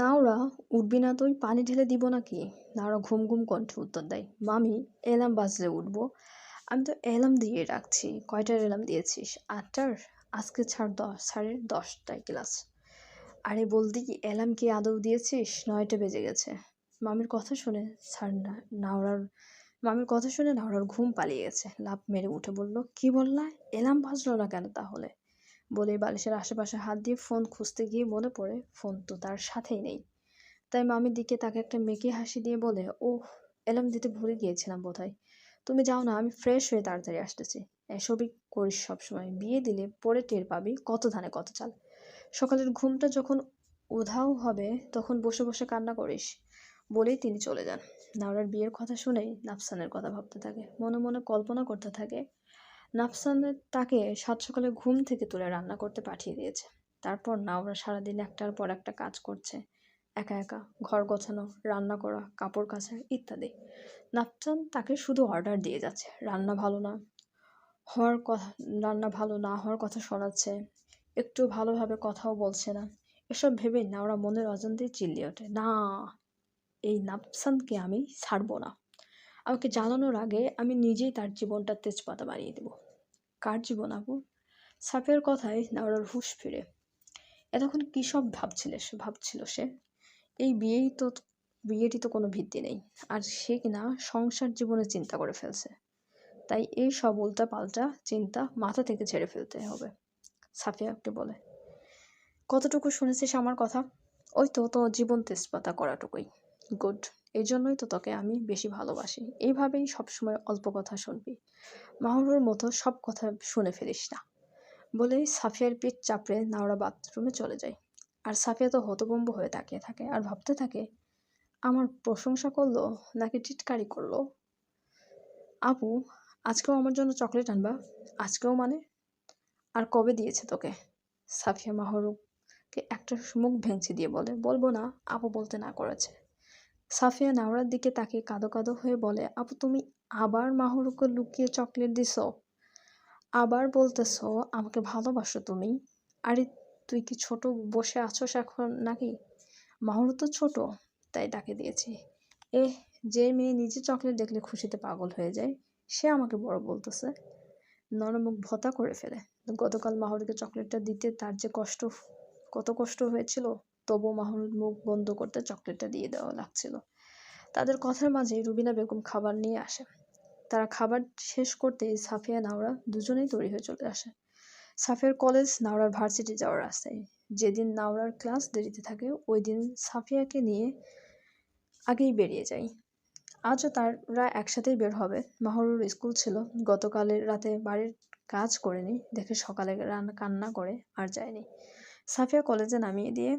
নাওরা, উঠবি না তুই, পানি ঢেলে দিব নাকি? নাওরা ঘুম ঘুম কণ্ঠে উত্তর দেয়, মামি এলাম বাজলে উঠবো। আমি তো এলাম দিয়ে রাখছি, কয়টার এলাম দিয়েছিস? আটটার? আজকে ছাড় দশ, সাড়ে দশটায় ক্লাস। আরে বলদি কি এলাম কি আদৌ দিয়েছিস? নয়টা বেজে গেছে। মামির কথা শুনে, স্যার নাওরার মামির কথা শুনে নাওরার ঘুম পালিয়ে গেছে। লাভ মেরে উঠে বলল, কি বললা? এলাম বাজলো না কেন তাহলে? বলে বালিশের আশেপাশে হাত দিয়ে ফোন খুঁজতে গিয়ে মনে পড়ে, ফোন তো তার সাথেই নেই। তাই মামির দিকে তাকে একটা মেকে হাসি দিয়ে বলে ও এলাম দিতে ভুলে গিয়েছিলাম বোধহয়। তুমি যাও না, আমি ফ্রেশ হয়ে তাড়াতাড়ি আসতেছি। এসবই করিস সবসময়। বিয়ে দিলে পরে টের পাবি কত ধানে কত চাল। সকালের ঘুমটা যখন উধাও হবে, তখন বসে বসে কান্না করিস। বলেই তিনি চলে যান। নাওরার বিয়ের কথা শুনেই নাফসানের কথা ভাবতে থাকে। মনে মনে কল্পনা করতে থাকে নাফসানের তাকে সাত সকালে ঘুম থেকে তুলে রান্না করতে পাঠিয়ে দিয়েছে। তারপর নাওরা সারাদিন একটার পর একটা কাজ করছে। একা একা, ঘর গোছানো, রান্না করা, কাপড় কাচা ইত্যাদি। নাফসান তাকে শুধু অর্ডার দিয়ে যাচ্ছে, রান্না ভালো না হওয়ার কথা, রান্না ভালো না হওয়ার কথা শোনাচ্ছে, একটু ভালোভাবে কথাও বলছে না। এসব ভেবেই নাওরা মনের অজান্তেই চিল্লিয়ে ওঠে। না, এই নাফসানকে আমি ছাড়বো না। আমাকে জ্বালানোর আগে আমি নিজেই তার জীবনটা তেজপাতা বানিয়ে দেব। কার জীবন আপু সাফের কথায় নাওরার হুশ ফিরে। এতক্ষণ কী সব ভাবছিলে সে, ভাবছিল সে? এই বিয়েই তো, বিয়েটি তো কোনো ভিত্তি নেই, আর সে কিনা সংসার জীবনে চিন্তা করে ফেলছে। তাই এই সব উল্টা পাল্টা চিন্তা মাথা থেকে ছেড়ে ফেলতে হবে সাফিয়াকে বলে। কতটুকু শুনেছিস আমার কথা? ওই তো তো জীবন তেজপাতা করাটুকুই। গুড। এই জন্যই তো তোকে আমি বেশি ভালোবাসি। এইভাবেই সবসময় অল্প কথা শুনবি। মাহরুর মতো সব কথা শুনে ফেলিস না। বলেই সাফিয়ার পিঠ চাপড়ে নাওড়া বাথরুমে চলে যায়। আর সাফিয়া তো হতভম্ব হয়ে তাকিয়ে থাকে আর ভাবতে থাকে, আমার প্রশংসা করল নাকি টিটকারি করল? আপু, আজকেও আমার জন্য চকলেট আনবা। আজকেও মানে? আর কবে দিয়েছে তোকে? সাফিয়া মাহরুকে একটা মুখ ভেঙচি দিয়ে বলে, বলব না, আপু বলতে না করেছে। সাফিয়া নাওরার দিকে তাকে কাঁদো কাঁদো হয়ে বলে, আপু, তুমি আবার মাহরুকে লুকিয়ে চকলেট দিছ? আবার বলতেছ আমাকে ভালোবাসো তুমি? আরে, তুই কি ছোট বসে আছোস এখন নাকি? মাহরু তো ছোট, তাই তাকে দিয়েছি। এ যে মেয়ে নিজে চকলেট দেখলে খুশিতে পাগল হয়ে যায়, সে আমাকে বড় বলতেছে। নরমুখ ভতা করে ফেলে। গতকাল মাহরুকে চকলেটটা দিতে তার যে কষ্ট, কত কষ্ট হয়েছিল তবু মাহরুর মুখ বন্ধ করতে চকলেটটা দিয়ে দেওয়া লাগছিল। তাদের কথার মাঝে রুবিনা বেগম খাবার নিয়ে আসে। তারা খাবার শেষ করতে সাফিয়া, নাওরা দুজনেই তৈরি হয়ে চলে আসে। সাফিয়ার কলেজ, নাওরার ভার্সিটি যাওয়ার রাস্তায়। যেদিন নাওরার ক্লাস দেরিতে থাকে, ওই দিন সাফিয়াকে নিয়ে আগেই বেরিয়ে যায়। আজও তারা একসাথেই বের হবে। মাহরুর স্কুল ছিল। গতকালের রাতে বাড়ির কাজ করেনি। দেখে সকালে রান্না কান্না করে আর যায়নি। সাফিয়া কলেজে নামিয়ে দিয়ে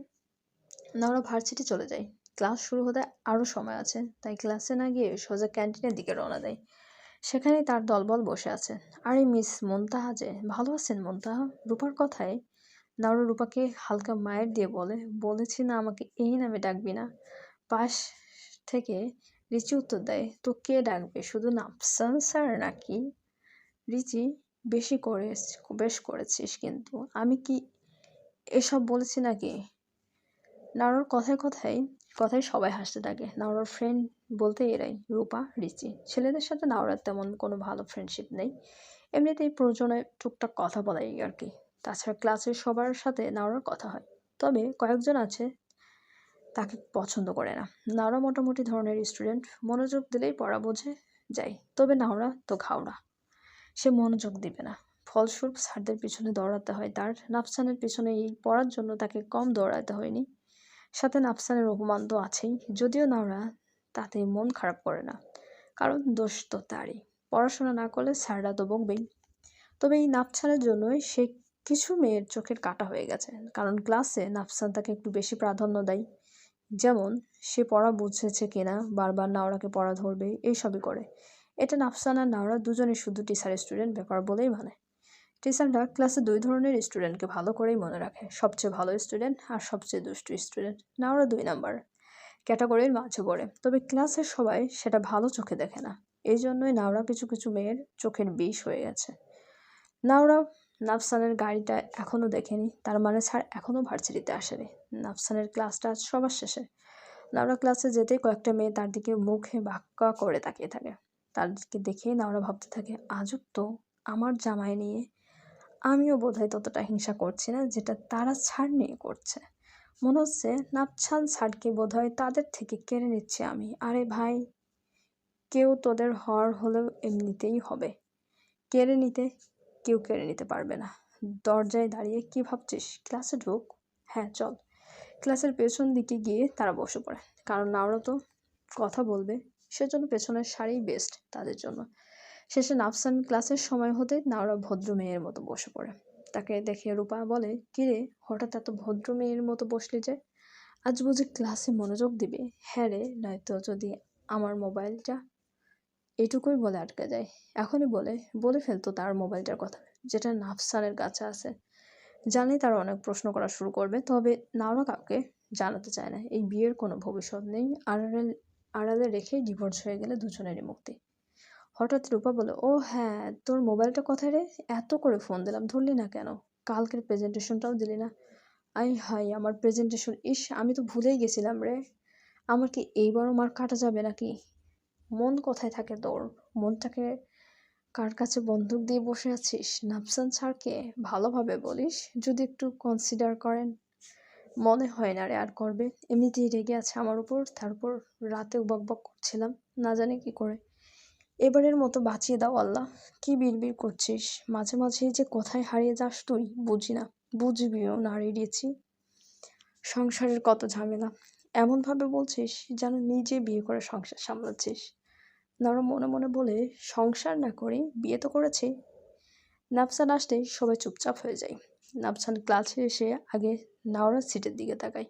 নাওরা ভার্সিটি চলে যায়। ক্লাস শুরু হতে আরও সময় আছে, তাই ক্লাসে না গিয়ে সোজা ক্যান্টিনের দিকে রওনা দেয়। সেখানেই তার দলবল বসে আছে। আরে মিস মন্তাহা যে, ভালো আছেন মন্তাহা? রূপার কথায়? নাওরা রূপাকে হালকা মায়ের দিয়ে বলে, বলেছি না আমাকে এই নামে ডাকবি না। পাশ থেকে রিচি উত্তর দেয়, তো কে ডাকবে? শুধু নাফসান স্যার নাকি? রিচি, বেশি করে বেশ করেছিস কিন্তু। আমি কি এসব বলেছি নাকি? নাওরার কথায় কথায় কথায় সবাই হাসতে থাকে। নাওরার ফ্রেন্ড বলতে এরাই, রূপা, রিচি। ছেলেদের সাথে নাওরার তেমন কোনো ভালো ফ্রেন্ডশিপ নেই। এমনিতেই প্রয়োজনে টুকটাক কথা বলাই আর কি। তাছাড়া ক্লাসের সবার সাথে নাওরার কথা হয়। তবে কয়েকজন আছে তাকে পছন্দ করে না। নাওরা মোটামুটি ধরনের স্টুডেন্ট মনোযোগ দিলেই পড়া বোঝে যায়। তবে নাওরা তো ঘাওড়া। সে মনোযোগ দিবে না। ফলস্বরূপ স্যারদের পিছনে দৌড়াতে হয়। তার নাফসানের পিছনে এই পড়ার জন্য তাকে কম দৌড়াতে হয়নি। সাথে নাফসানের অপমান তো আছেই, যদিও নাওরা তাতে মন খারাপ করে না। কারণ দোষ তো তারই। পড়াশোনা না করলে স্যাররা তো বকবেই। তবে এই নাফসানের জন্যই সে কিছু মেয়ের চোখের কাটা হয়ে গেছে। কারণ ক্লাসে নাফসান তাকে একটু বেশি প্রাধান্য দেয়। যেমন, সে পড়া বুঝেছে কিনা, বারবার নাওরাকে পড়া ধরবে, এইসবই করে। এটা নাফসান আর নাওরা দুজনেই শুধু টিচার স্টুডেন্ট ব্যাপার বলেই মানে। টিচাররা ক্লাসে দুই ধরনের স্টুডেন্টকে ভালো করেই মনে রাখে, সবচেয়ে ভালো স্টুডেন্ট আর সবচেয়ে দুষ্টু স্টুডেন্ট। নাওরা দুই নাম্বার। ক্যাটাগরির মাঝে পড়ে, তবে ক্লাসের সবাই সেটা ভালো চোখে দেখে না। এই জন্যই নাওরা কিছু কিছু মেয়ের চোখের বিষ হয়ে গেছে। নাওরা, নাফসানের গাড়িটা এখনও দেখেনি, তার মানে স্যার এখনও ভার্সিটিতে আসেনি। নাফসানের ক্লাসটা আজ সবার শেষে। নাওরা ক্লাসে যেতেই কয়েকটা মেয়ে তার দিকে মুখে বাক্কা করে তাকিয়ে থাকে। তাদেরকে দেখেই নাওরা ভাবতে থাকে, আজব তো, আমার জামাই নিয়ে আমিও বোধহয় ততটা হিংসা করছি না, যেটা তারা ছাড় নিয়ে করছে। মনে হচ্ছে নাপছান ছাড়কে বোধহয় তাদের থেকে কেড়ে নিচ্ছে আমি। আরে ভাই, কেউ তোদের হর হলেও এমনিতেই হবে। কেড়ে নিতে কেউ কেড়ে নিতে পারবে না। দরজায় দাঁড়িয়ে কি ভাবছিস? ক্লাসে ঢুক। হ্যাঁ চল। ক্লাসের পেছন দিকে গিয়ে তারা বসে পড়ে। কারণ নাওরা তো কথা বলবে। সেজন্য পেছনের শাড়ি বেস্ট তাদের জন্য। শেষে নাফসান ক্লাসের সময় হতে নাওরা ভদ্র মেয়ের মতো বসে পড়ে। তাকে দেখে রূপা বলে কিরে হঠাৎ এত ভদ্র মেয়ের মতো বসলি যে? আজ বুঝি ক্লাসে মনোযোগ দিবে? হ্যাঁ রে, নয়তো যদি আমার মোবাইলটা এটুকুই বলে আটকে যায়। এখনই বলে বলে ফেলতো তার মোবাইলটার কথা। যেটা নাফসানের কাছে আছে। জানি তারা অনেক প্রশ্ন করা শুরু করবে, তবে নাওরা কাউকে জানাতে চায় না। এই বিয়ের কোনো ভবিষ্যৎ নেই। আড়ালে আড়ালে রেখে ডিভোর্স হয়ে গেলে দুজনেরই মুক্তি। হঠাৎ রূপা বলে ও হ্যাঁ তোর মোবাইলটা কোথায় রে? এত করে ফোন দিলাম, ধরলি না কেন? কালকের প্রেজেন্টেশনটাও দিলি না? আই হাই আমার প্রেজেন্টেশন, ইস, আমি তো ভুলেই গেছিলাম রে। আমার কি এইবারও মার কাটা যাবে নাকি? মন কোথায় থাকে তোর? মনটাকে কার কাছে বন্দুক দিয়ে বসে আছিস? নাফসান স্যারকে ভালোভাবে বলিস, যদি একটু কনসিডার করেন। মনে হয় না রে আর করবে। এমনিতেই রেগে আছে আমার উপর তারপর রাতে বকবক করছিলাম, না জানি কি করে। এবারের মতো বাঁচিয়ে দাও আল্লাহ। কি বিড়বিড় করছিস? মাঝে মাঝেই যে কোথায় হারিয়ে যাস তুই, বুঝি না। বুঝবিও না হারিয়েছি সংসারের কত ঝামেলা। এমনভাবে বলছিস যেন নিজে বিয়ে করে সংসার সামলাচ্ছিস। নাওরা মনে মনে বলে, সংসার না করে, বিয়ে তো করেছি। নাফসান আসতেই সবাই চুপচাপ হয়ে যায়। নাফসান ক্লাসে এসে আগে নাওরার সিটের দিকে তাকায়।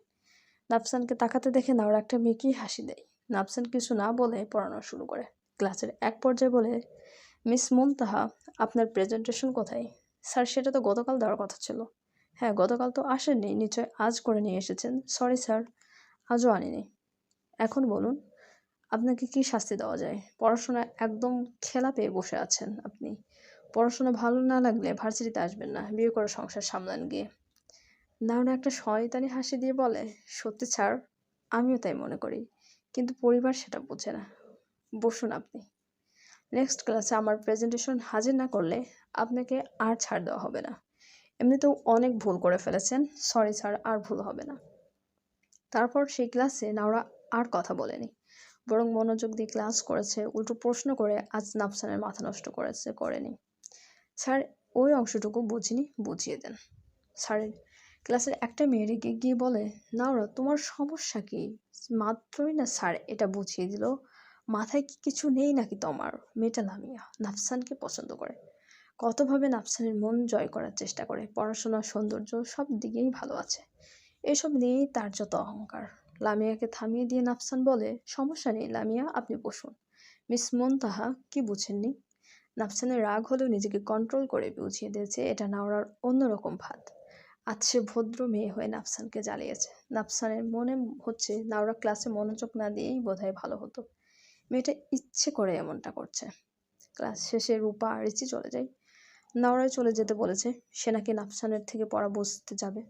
নাফসানকে তাকাতে দেখে নাওরা একটা মেয়েকেই হাসি দেয়। নাফসান কিছু না বলে পড়ানো শুরু করে। ক্লাসের এক পর্যায়ে বলে, মিস মুনতাহা, আপনার প্রেজেন্টেশন কোথায়? স্যার, সেটা তো গতকাল দেওয়ার কথা ছিল। হ্যাঁ গতকাল তো আসেননি, নিশ্চয় আজ করে নিয়ে এসেছেন। সরি স্যার, আজও আনিনি। এখন বলুন, আপনাকে কি শাস্তি দেওয়া যায়? পড়াশোনা একদম খেলা পেয়ে বসে আছেন আপনি। পড়াশোনা ভালো না লাগলে ভার্সিটিতে আসবেন না, বিয়ে করে সংসার সামলান গিয়ে। নাওনা একটা শয়তানি হাসি দিয়ে বলে, সত্যি ছাড় আমিও তাই মনে করি, কিন্তু পরিবার সেটা বোঝে না। বসুন আপনি। নেক্সট ক্লাসে আমার প্রেজেন্টেশন হাজির না করলে আপনাকে আর ছাড় দেওয়া হবে না। এমনিতেও অনেক ভুল করে ফেলেছেন। সরি স্যার আর ভুল হবে না। তারপর সেই ক্লাসে নাওরা আর কথা বলেনি। বরং মনোযোগ দিয়ে ক্লাস করেছে, উল্টো প্রশ্ন করে আজ নাফসানের মাথা নষ্ট করেছে, করেনি। স্যার ওই অংশটুকু বুঝিনি, বুঝিয়ে দেন। স্যারের ক্লাসের একটা মেয়ে রেগে গিয়ে বলে, নাওরা, তোমার সমস্যা কি? মাত্রই না স্যার এটা বুঝিয়ে দিল। মাথায় কি কিছু নেই নাকি তোমার? মেয়েটা লামিয়া নাফসানকে পছন্দ করে। কতভাবে নাফসানের মন জয় করার চেষ্টা করে। পড়াশোনা, সৌন্দর্য সব দিকেই ভালো আছে। এসব নিয়েই তার যত অহংকার। লামিয়াকে থামিয়ে দিয়ে নাফসান বলে, সমস্যা নেই লামিয়া, আপনি বসুন। মিস মন তাহা কি বুঝেননি? নাফসানের রাগ হলেও নিজেকে কন্ট্রোল করে বুঝিয়ে দিয়েছে এটা নাওরার অন্যরকম ভাত। আজ সে ভদ্র মেয়ে হয়ে নাফসানকে জ্বালিয়েছে। নাফসানের মনে হচ্ছে নাওরা ক্লাসে মনোযোগ না দিয়েই বোধহয় ভালো হতো। মেয়েটা ইচ্ছে করে এমনটা করছে। ক্লাস শেষে রূপা আর রিচি চলে যায়। নাওরায় চলে যেতে বলেছে, সে নাকি নাফসানের থেকে পড়া বসতে যাবে।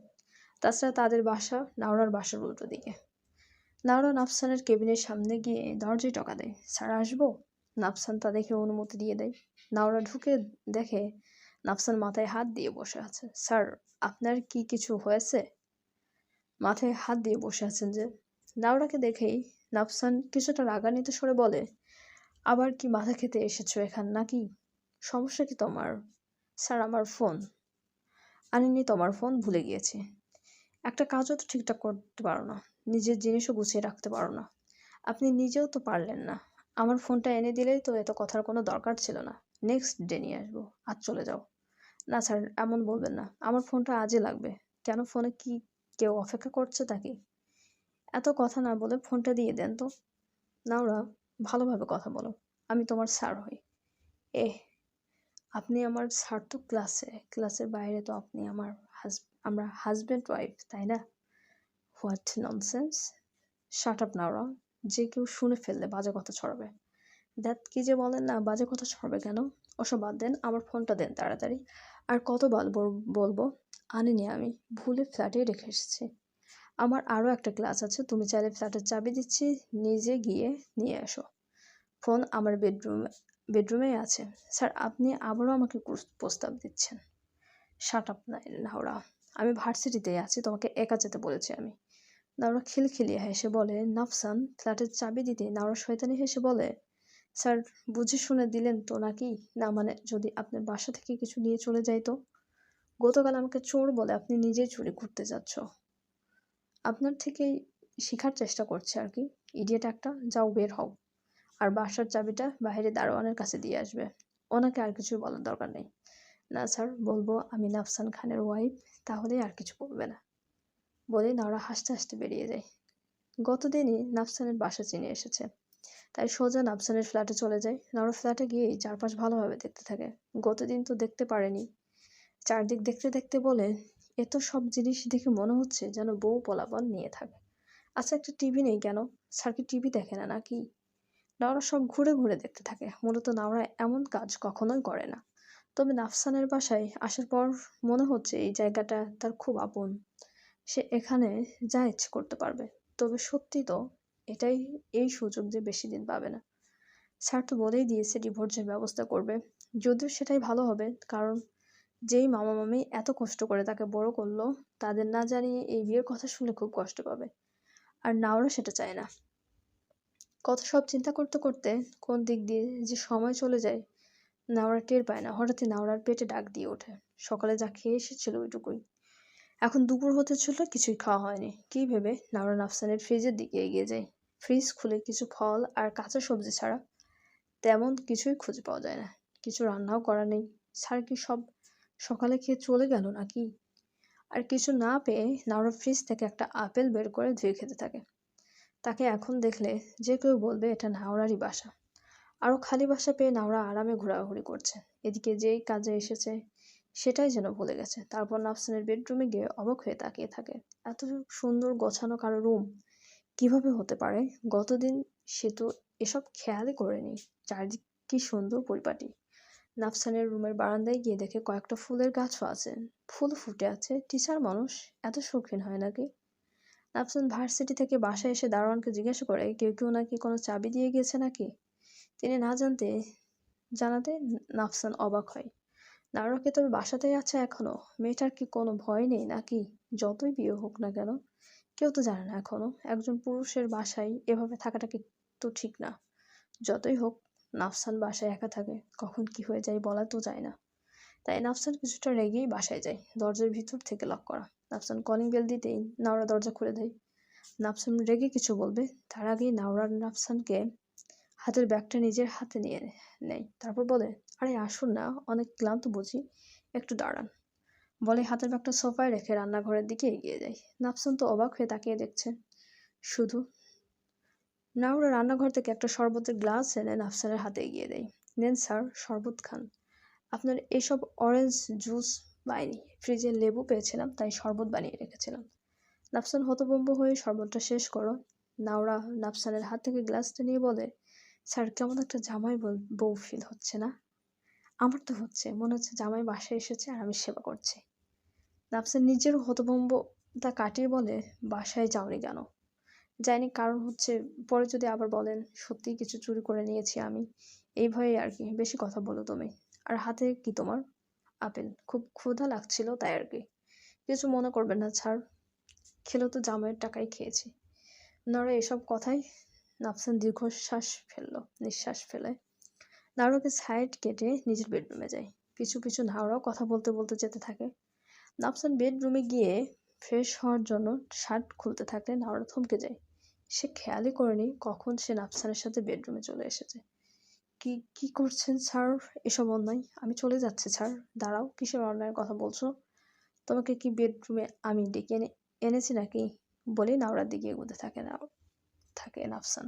তাছাড়া তাদের বাসা নাওরার বাসার উল্টো দিকে। নাওরা নাফসানের কেবিনের সামনে গিয়ে দরজায় টকা দেয়, স্যার, আসব? নাফসান তা দেখে অনুমতি দিয়ে দেয়। নাওরা ঢুকে দেখে নাফসান মাথায় হাত দিয়ে বসে আছে। স্যার, আপনার কি কিছু হয়েছে? মাথায় হাত দিয়ে বসে আছেন যে, নাওরাকে দেখেই নাফসান কিছুটা রাগান্বিত সরে বলে, আবার কি মাথা খেতে এসেছ এখান নাকি? সমস্যা কি তোমার? স্যার, আমার ফোন। আনিনি, তোমার ফোন ভুলে গিয়েছি। একটা কাজও তো ঠিকঠাক করতে পারো না, নিজের জিনিসও গুছিয়ে রাখতে পারো না। আপনি নিজেও তো পারলেন না। আমার ফোনটা এনে দিলেই তো এত কথার কোনো দরকার ছিল না। নেক্সট ডে নিয়ে আসব, আজ চলে যাও। না স্যার, এমন বলবেন না। আমার ফোনটা আজই লাগবে। কেন ফোনে কি কেউ অপেক্ষা করছে তাকে এত কথা না বলে ফোনটা দিয়ে দেন তো। নাওরা ভালোভাবে কথা বলো। আমি তোমার স্যার হই। এ আপনি আমার স্যার তো ক্লাসে, ক্লাসের বাইরে তো আপনি আমার হাজ আমরা হাজব্যান্ড ওয়াইফ তাই না? হোয়াট ননসেন্স শার্ট আপ নাওরা যে কেউ শুনে ফেললে বাজে কথা ছড়াবে। দ্যাট কি যে বলেন না, বাজে কথা ছড়াবে কেন? ওসব বাদ দেন, আমার ফোনটা দেন তাড়াতাড়ি। আর কতবার বলব? আনিনি আমি, ভুলে ফ্ল্যাটে রেখে এসেছি। আমার আরও একটা ক্লাস আছে, তুমি চাইলে ফ্ল্যাটের চাবি দিচ্ছি, নিজে গিয়ে নিয়ে এসো। ফোন আমার বেডরুমে বেডরুমেই আছে। স্যার, আপনি আবারও আমাকে প্রস্তাব দিচ্ছেন। শাট আপ নাওরা। আমি ভার্সিটিতেই আছি, তোমাকে একা যেতে বলেছি আমি। নাওরা খিলখিলিয়ে হেসে বলে, নাফসান, ফ্ল্যাটের চাবি দিতে, নাওরা শয়তানি হেসে বলে, স্যার, বুঝে শুনে দিলেন তো নাকি? না মানে যদি আপনার বাসা থেকে কিছু নিয়ে চলে যাই তো গতকাল আমাকে চোর বলে আপনি নিজেই চুরি করতে যাচ্ছ। আপনার থেকেই শেখার চেষ্টা করছে আর কি। ইডিয়েট একটা, যাও বের হও। আর বাসার চাবিটা বাইরে দারোয়ানের কাছে দিয়ে আসবে। ওনাকে আর কিছুই বলার দরকার নেই। না, স্যার, বলব আমি নাফসান খানের ওয়াইফ তাহলেই আর কিছু করবে না। বলে নাওরা হাসতে হাসতে বেরিয়ে যায়। গতদিনই নাফসানের বাসা চিনে এসেছে। তাই সোজা নাফসানের ফ্ল্যাটে চলে যায়। নাওরা ফ্ল্যাটে গিয়েই চারপাশ ভালোভাবে দেখতে থাকে। গতদিন তো দেখতে পারেনি। চারদিক দেখতে দেখতে বলে এত সব জিনিস দেখে মনে হচ্ছে যেন বউ পলাবন নিয়ে থাকে। আচ্ছা একটা টিভি নেই কেন? স্যার কি টিভি দেখে না নাকি? নাওরা সব ঘুরে ঘুরে দেখতে থাকে। মূলত নাওরা এমন কাজ কখনোই করে না। তবে নাফসানের বাসায় আসার পর মনে হচ্ছে এই জায়গাটা তার খুব আপন। সে এখানে যা ইচ্ছে করতে পারবে। তবে সত্যি তো এটাই এই সুযোগ যে বেশি দিন পাবে না। স্যার তো বলেই দিয়েছে ডিভোর্সের ব্যবস্থা করবে। যদিও সেটাই ভালো হবে, কারণ যেই মামা মামি এত কষ্ট করে তাকে বড় করল, তাদের না জানিয়ে এই বিয়ের কথা শুনে খুব কষ্ট পাবে। আর নাওরা সেটা চায় না। কত সব চিন্তা করতে করতে কোন দিক দিয়ে যে সময় চলে যায়, নাওরা টের পায় না। হঠাৎই নাওরার পেটে ডাক দিয়ে ওঠে। সকালে যা খেয়ে এসেছিল ওইটুকুই। এখন দুপুর হতে ছিল কিছুই খাওয়া হয়নি। কী ভেবে নাওরা নাফসানের ফ্রিজের দিকে এগিয়ে যায়। ফ্রিজ খুলে কিছু ফল আর কাঁচা সবজি ছাড়া তেমন কিছুই খুঁজে পাওয়া যায় না। কিছু রান্নাও করা নেই। স্যার কি সব সকালে খেয়ে চলে গেল নাকি? আর কিছু না পেয়ে নাওরা ফ্রিজ থেকে একটা আপেল বের করে ধুয়ে খেতে থাকে। তাকে এখন দেখলে যে কেউ বলবে এটা নাওরারই বাসা। আরও খালি বাসা পেয়ে নাওরা আরামে ঘোরাঘুরি করছে। এদিকে যেই কাজে এসেছে সেটাই যেন ভুলে গেছে। তারপর নাফসানের বেডরুমে গিয়ে অবাক হয়ে তাকিয়ে থাকে। এত সুন্দর গোছানো কারও রুম কীভাবে হতে পারে? গতদিন সে তো এসব খেয়ালই করেনি। চারদিক কি সুন্দর পরিপাটি। নাফসানের রুমের বারান্দায় গিয়ে দেখে কয়েকটা ফুলের গাছও আছে। ফুল ফুটে আছে। টিচার মানুষ, এত শৌখিন হয় নাকি? নাফসান ভার্সিটি থেকে বাসায় এসে দারোয়ানকে জিজ্ঞাসা করে, কেউ কেউ নাকি কোনো চাবি দিয়ে গিয়েছে নাকি? তিনি না জানতে, জানাতে নাফসান অবাক হয়। নারকে তবে বাসাতেই আছে এখনও। মেয়েটার কি কোনো ভয় নেই নাকি? যতই বিয়ে হোক না কেন। কেউ তো জানে না এখনও। একজন পুরুষের বাসায় এভাবে থাকাটা কি তো ঠিক না। যতই হোক নাফসান বাসায় একা থাকে, কখন কি হয়ে যায় বলা তো যায় না। তাই নাফসান কিছুটা রেগেই বাসায় যায়, দরজার ভিতর থেকে লক করা। নাফসান কলিং বেল দিতেই নাওরা দরজা খুলে দেয়। নাফসান রেগে কিছু বলবে, তার আগেই নাওরা নাফসানকে হাতের ব্যাগটা নিজের হাতে নিয়ে নেয়। তারপর বলে, আরে আসুন না, অনেক ক্লান্ত বুঝি, একটু দাঁড়ান। বলে হাতের ব্যাগটা সোফায় রেখে রান্নাঘরের দিকে এগিয়ে যায়। নাফসান তো অবাক হয়ে তাকিয়ে দেখছে। শুধু নাওরা রান্নাঘর থেকে একটা শরবতের গ্লাস এনে নাফসানের হাতে এগিয়ে দেয়। নেন, স্যার, শরবত খান। আপনার এসব অরেঞ্জ জুস পাইনি। ফ্রিজে লেবু পেয়েছিলাম, তাই শরবত বানিয়ে রেখেছিলাম। নাফসান হতভম্ব হয়ে শরবতটা শেষ করো। নাওরা নাফসানের হাত থেকে গ্লাসটা নিয়ে বলে, স্যার, কেমন একটা জামাই বউ ফিল হচ্ছে না? আমার তো হচ্ছে, মনে হচ্ছে জামাই বাসায় এসেছে আর আমি সেবা করছি। নাফসান নিজের হতভম্বতা কাটিয়ে বলে, বাসায় যাওনি কেন? যাইনি কারণ হচ্ছে পরে যদি আবার বলেন, সত্যিই কিছু চুরি করে নিয়েছি আমি। এই ভয়ে আর কি, বেশি কথা বলো তুমি। আর হাতে কি তোমার? আপেল। খুব ক্ষুধা লাগছিল তাই আর কি। কিছু মনে করবেন না, ছাড়। খেলেও তো, জামাইয়ের টাকাই খেয়েছি। নরে এসব কথাই নাফসান দীর্ঘশ্বাস ফেলল, নিঃশ্বাস ফেলে। নাওরাকে সাইড কেটে নিজের বেডরুমে যায়। পিছু পিছু নাওরাও কথা বলতে বলতে যেতে থাকে। নাফসান বেডরুমে গিয়ে ফ্রেশ হওয়ার জন্য শার্ট খুলতে থাকলে নাওরা থমকে যায়। সে খেয়ালই করেনি কখন সে নাফসানের সাথে বেডরুমে চলে এসেছে। কি কি করছেন স্যার? এসব অন্যায়? আমি চলে যাচ্ছি স্যার। দাঁড়াও, কিসের অন্যায়ের কথা বলছো? তোমাকে কি বেডরুমে আমি ডেকে এনে, এনেছি নাকি? বলেই নাওরার দিকে এগোতে থাকে না, থাকে নাফসান।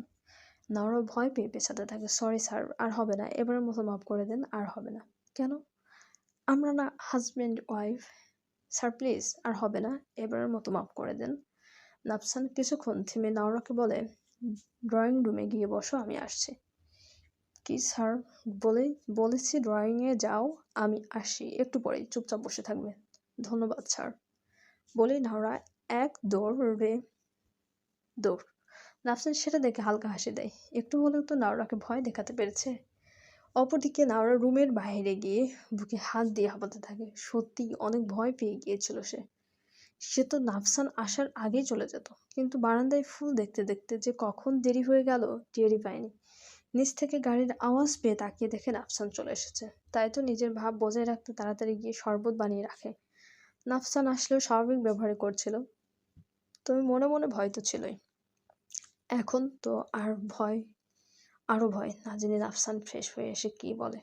নাওরা ভয় পেয়ে পেছাতে থাকে। সরি স্যার, আর হবে না। এবারের মতো মাফ করে দেন, আর হবে না। কেন? আমরা না হাজব্যান্ড ওয়াইফ স্যার প্লিজ আর হবে না। এবারের মতো মাফ করে দেন। নাফসান কিছুক্ষণ থেমে নাওরাকে বলে, ড্রয়িং রুমে গিয়ে বসো, আমি আসছি। কি, স্যার? বলে, বলেছি ড্রয়িংয়ে যাও, আমি আসি। একটু পরেই, চুপচাপ বসে থাকবে। ধন্যবাদ, স্যার। বলেই নাওরা এক দৌড় দৌড়। নাফসান সেটা দেখে হালকা হাসি দেয়। একটু হলেও তো নাওরাকে ভয় দেখাতে পেরেছে? অপরদিকে নাওরা রুমের বাইরে গিয়ে বুকে হাত দিয়ে হাঁপাতে থাকে। সত্যি অনেক ভয় পেয়ে গিয়েছিল সে। সে তো নাফসান আসার আগেই চলে যেত। কিন্তু বারান্দায় ফুল দেখতে দেখতে যে কখন দেরি হয়ে গেল, টেরই পায়নি। নিচ থেকে গাড়ির আওয়াজ পেয়ে তাকিয়ে দেখে নাফসান চলে এসেছে। তাই তো নিজের ভাব বজায় রাখতে তাড়াতাড়ি গিয়ে শরবত বানিয়ে রাখে। নাফসান আসলেও স্বাভাবিক ব্যবহার করছিল। তবে মনে মনে ভয় তো ছিলই। এখন তো আর ভয় আরও ভয়, না জেনে নাফসান ফ্রেশ হয়ে এসে কী বলে।